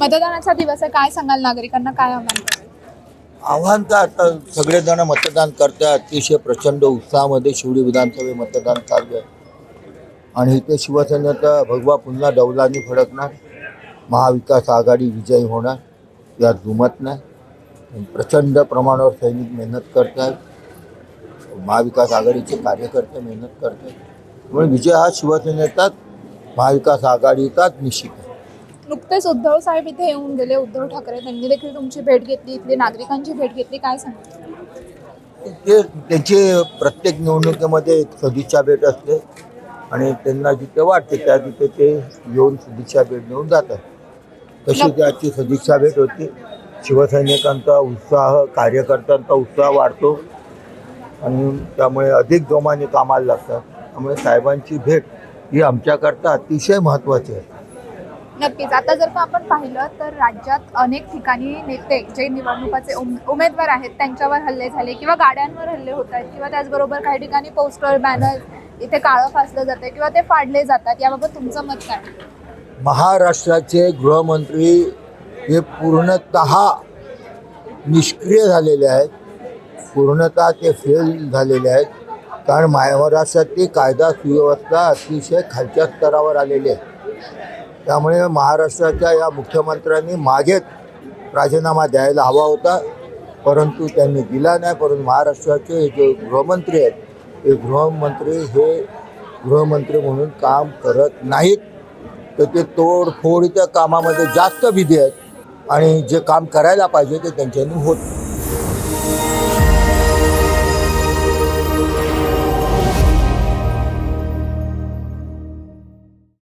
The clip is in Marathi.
मतदानाचा दिवस आहे. काय सांगाल नागरिकांना? काय आव्हान? कराल आव्हान तर आता सगळेजण मतदान करतात. अतिशय प्रचंड उत्साहामध्ये शिवडी विधानसभे मतदान चालू आहे. आणि इथे शिवसेनेचा भगवा पुन्हा डौलानी फडकणार. महाविकास आघाडी विजयी होणार. यात जुमत नाही प्रचंड प्रमाणावर सैनिक मेहनत करत आहेत महाविकास आघाडीचे कार्यकर्ते मेहनत करत आहेत त्यामुळे विजय हा शिवसेनेचाच महाविकास आघाडीचाच निश्चित आहे. नुकतेच उद्धव साहेब इथे येऊन गेले. उद्धव ठाकरे त्यांनी देखील तुमची भेट घेतली इथली नागरिकांची भेट घेतली. काय सांगाल ते त्यांचे प्रत्येक निवडणुकीमध्ये एक सदिच्छा भेट असते आणि त्यांना जिथे वाटते त्या तिथे ते येऊन सदिच्छा भेट देऊन जातात. तशी त्याची सदिच्छा भेट होती. शिवसैनिकांचा उत्साह कार्यकर्त्यांचा उत्साह वाढतो आणि त्यामुळे अधिक जोमाने कामाला लागतात. त्यामुळे साहेबांची भेट ही आमच्याकरता अतिशय महत्त्वाची आहे नक्कीच. आता जर का आपण पाहिलं तर राज्यात अनेक ठिकाणी नेते जे निवडणुकाचे उम- उमेदवार आहेत त्यांच्यावर हल्ले झाले किंवा गाड्यांवर हल्ले होत आहेत किंवा त्याचबरोबर काही ठिकाणी पोस्टर बॅनर इथे काळं फासलं जातं किंवा ते फाडले जातात याबाबत तुमचं मत काय? महाराष्ट्राचे गृहमंत्री हे पूर्णत निष्क्रिय झालेले आहेत. पूर्णतः ते फेल झालेले आहेत. कारण महाराष्ट्रातली कायदा सुव्यवस्था अतिशय खालच्या स्तरावर आलेली आहे त्यामुळे महाराष्ट्राच्या या मुख्यमंत्र्यांनी मागेच राजीनामा द्यायला हवा होता परंतु त्यांनी दिला नाही परंतु महाराष्ट्राचे जे गृहमंत्री आहेत ते गृहमंत्री हे गृहमंत्री म्हणून काम करत नाहीत तर ते तोडफोडीच्या कामामध्ये जास्त विधी आहेत आणि जे काम करायला पाहिजे ते त्यांच्यानी होत नाही.